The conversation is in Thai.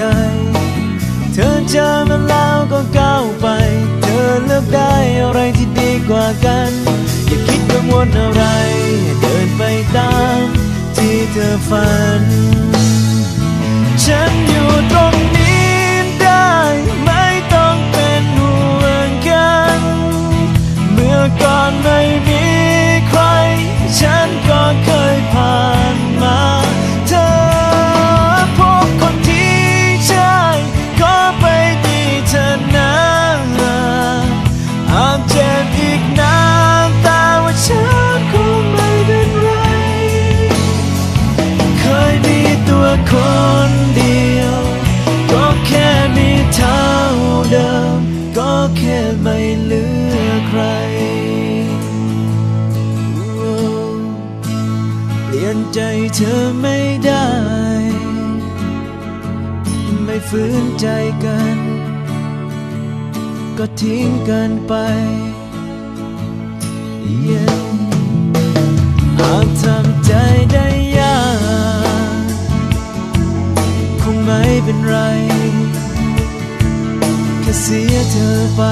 ใจ เธอเจอมันแล้วก็ก้าวไป เธอเลือกได้อะไรที่ดีกว่ากัน อย่าคิดกังวลอะไร เดินไปตามที่เธอฝัน ใจเธอไม่ได้ ไม่ฝืนใจกัน ก็ทิ้งกันไป Yeah อาจทำใจได้ยาก คงไม่เป็นไร แค่เสียเธอไป